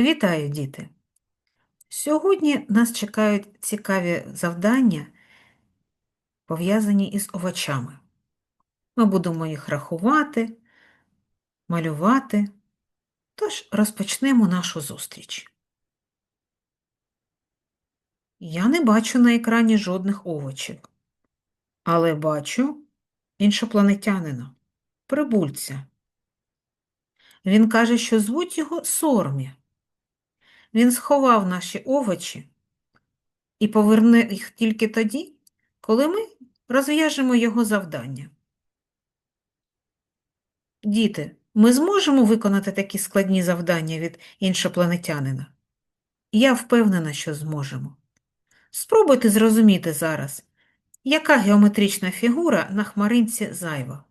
Вітаю, діти! Сьогодні нас чекають цікаві завдання, пов'язані із овочами. Ми будемо їх рахувати, малювати, тож розпочнемо нашу зустріч. Я не бачу на екрані жодних овочів, але бачу іншопланетянина, прибульця. Він каже, що звуть його Сормі. Він сховав наші овочі і поверне їх тільки тоді, коли ми розв'яжемо його завдання. Діти, ми зможемо виконати такі складні завдання від іншопланетянина? Я впевнена, що зможемо. Спробуйте зрозуміти зараз, яка геометрична фігура на хмаринці зайва.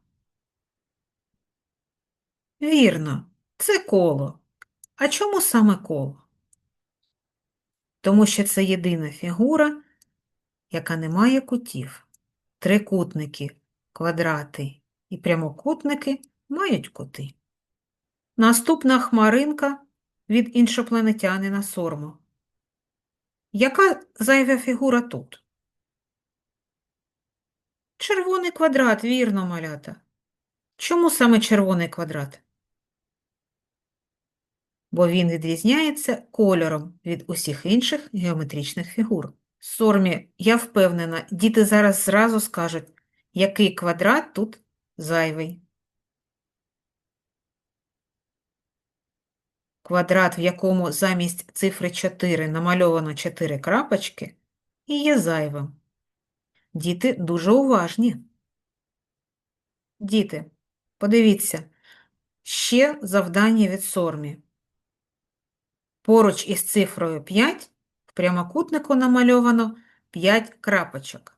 Вірно, це коло. А чому саме коло? Тому що це єдина фігура, яка не має кутів. Трикутники, квадрати і прямокутники мають кути. Наступна хмаринка від іншопланетянина Сормо. Яка зайва фігура тут? Червоний квадрат, вірно, малята. Чому саме червоний квадрат? Бо він відрізняється кольором від усіх інших геометричних фігур. Сормі, я впевнена, діти зараз зразу скажуть, який квадрат тут зайвий. Квадрат, в якому замість цифри 4 намальовано 4 крапочки, і є зайвим. Діти дуже уважні. Діти, подивіться, ще завдання від Сормі. Поруч із цифрою 5 в прямокутнику намальовано 5 крапочок.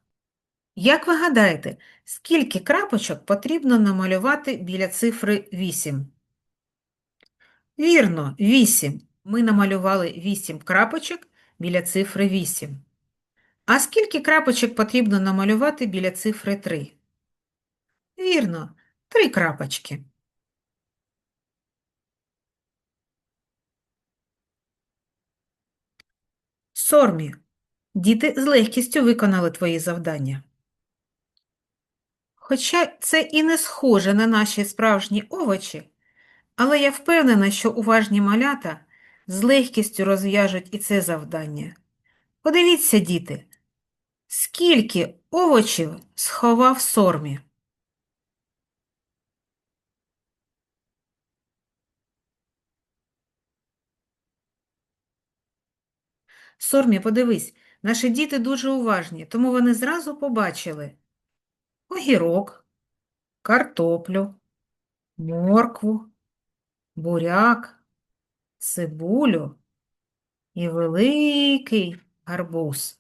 Як ви гадаєте, скільки крапочок потрібно намалювати біля цифри 8? Вірно, 8. Ми намалювали 8 крапочок біля цифри 8. А скільки крапочок потрібно намалювати біля цифри 3? Вірно, 3 крапочки. Сормі, діти з легкістю виконали твої завдання. Хоча це і не схоже на наші справжні овочі, але я впевнена, що уважні малята з легкістю розв'яжуть і це завдання. Подивіться, діти, скільки овочів сховав сормі. Сормі, подивись, наші діти дуже уважні, тому вони зразу побачили огірок, картоплю, моркву, буряк, цибулю і великий гарбуз.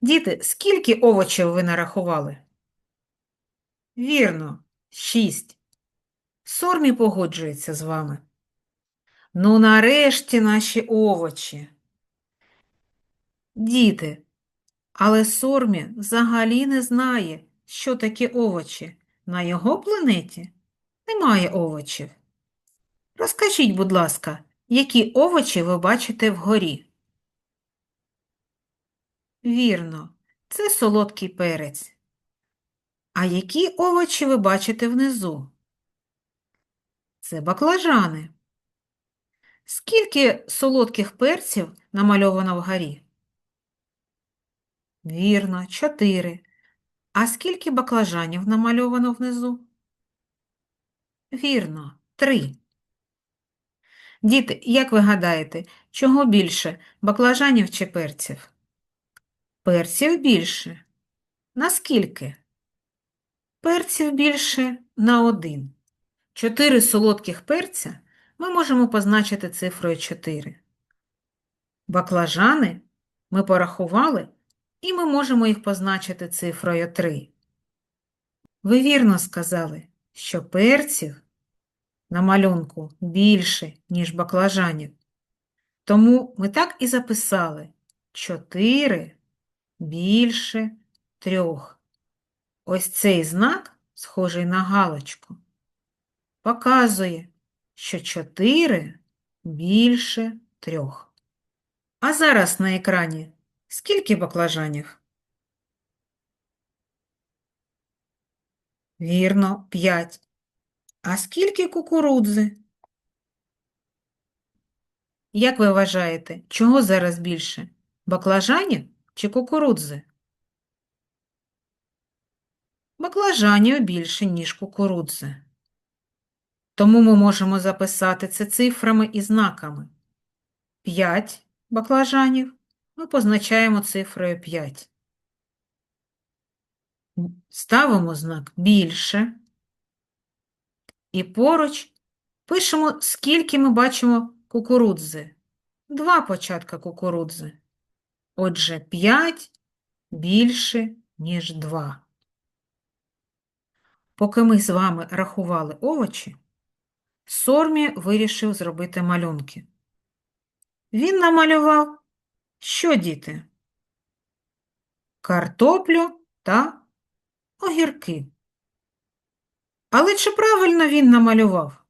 Діти, скільки овочів ви нарахували? Вірно, шість. Сормі погоджується з вами. Ну, нарешті наші овочі. Діти, але Сормі взагалі не знає, що таке овочі. На його планеті немає овочів. Розкажіть, будь ласка, які овочі ви бачите вгорі? Вірно, це солодкий перець. А які овочі ви бачите внизу? Це баклажани. Скільки солодких перців намальовано вгорі? Вірно, чотири. А скільки баклажанів намальовано внизу? Вірно, три. Діти, як ви гадаєте, чого більше баклажанів чи перців? Перців більше. Наскільки? Перців більше на один. Чотири солодких перця ми можемо позначити цифрою 4. Баклажани ми порахували, і ми можемо їх позначити цифрою 3. Ви вірно сказали, що перців на малюнку більше, ніж баклажанів. Тому ми так і записали 4 більше трьох. Ось цей знак, схожий на галочку, показує, що 4 більше трьох. А зараз на екрані скільки баклажанів? Вірно, п'ять. А скільки кукурудзи? Як ви вважаєте, чого зараз більше? Баклажанів чи кукурудзи? Баклажанів більше, ніж кукурудзи. Тому ми можемо записати це цифрами і знаками. 5 баклажанів ми позначаємо цифрою 5. Ставимо знак більше і поруч пишемо, скільки ми бачимо кукурудзи. Два початка кукурудзи. Отже, 5 більше, ніж 2. Поки ми з вами рахували овочі, Сормі вирішив зробити малюнки. Він намалював що, діти? Картоплю та огірки. Але чи правильно він намалював?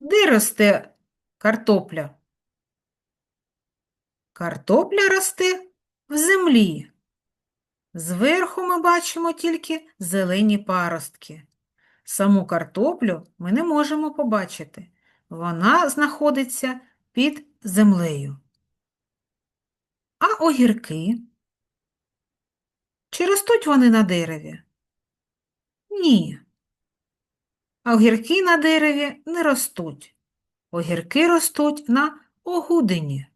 Де росте картопля? Картопля росте в землі. Зверху ми бачимо тільки зелені паростки. Саму картоплю ми не можемо побачити. Вона знаходиться під землею. А огірки? Чи ростуть вони на дереві? Ні. А огірки на дереві не ростуть. Огірки ростуть на огудині.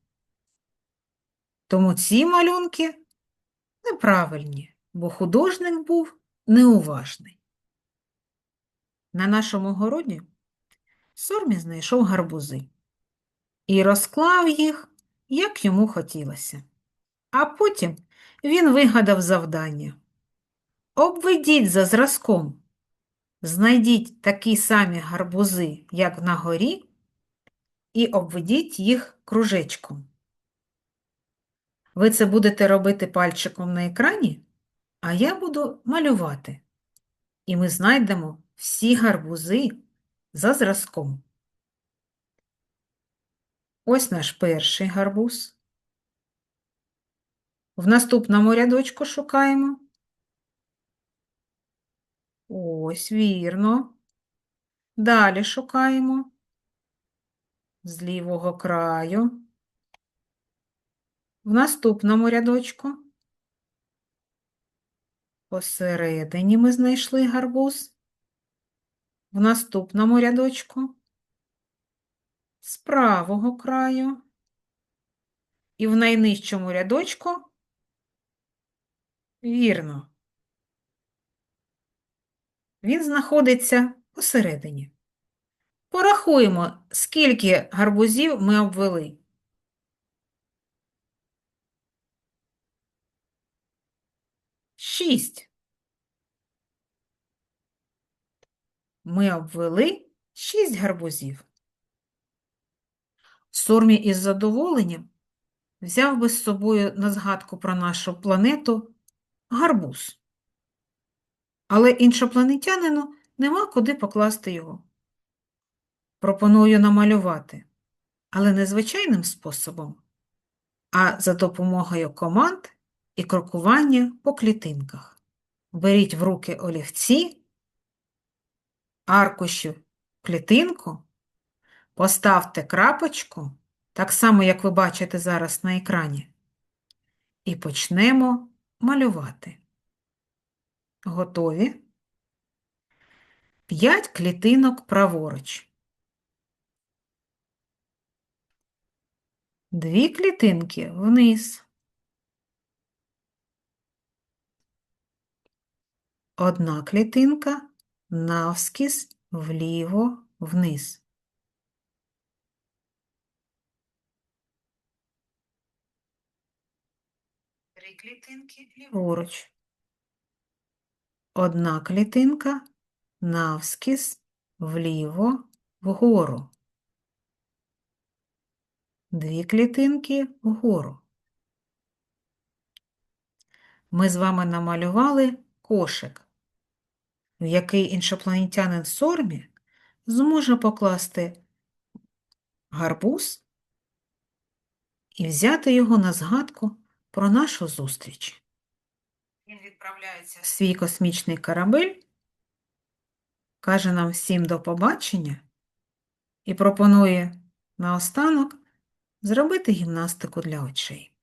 Тому ці малюнки неправильні, бо художник був неуважний. На нашому городі Сормі знайшов гарбузи і розклав їх, як йому хотілося. А потім він вигадав завдання. Обведіть за зразком, знайдіть такі самі гарбузи, як на горі, і обведіть їх кружечком. Ви це будете робити пальчиком на екрані, а я буду малювати. І ми знайдемо всі гарбузи за зразком. Ось наш перший гарбуз. В наступному рядочку шукаємо. Ось, вірно. Далі шукаємо з лівого краю. В наступному рядочку посередині ми знайшли гарбуз. В наступному рядочку з правого краю і в найнижчому рядочку вірно. Він знаходиться посередині. Порахуємо, скільки гарбузів ми обвели. Шість. Ми обвели шість гарбузів. Сормі із задоволенням взяв би з собою на згадку про нашу планету гарбуз. Але іншопланетянину нема куди покласти його. Пропоную намалювати, але не звичайним способом, а за допомогою команд і крокування по клітинках. Беріть в руки олівці, аркуші клітинку, поставте крапочку, так само, як ви бачите зараз на екрані, і почнемо малювати. Готові? П'ять клітинок праворуч. Дві клітинки вниз. Одна клітинка навскіз вліво вниз. Три клітинки ліворуч. Одна клітинка навскіз вліво вгору. Дві клітинки вгору. Ми з вами намалювали кошик. В який іншопланетянин Сормі зможе покласти гарбуз і взяти його на згадку про нашу зустріч. Він відправляється в свій космічний корабель, каже нам всім до побачення і пропонує наостанок зробити гімнастику для очей.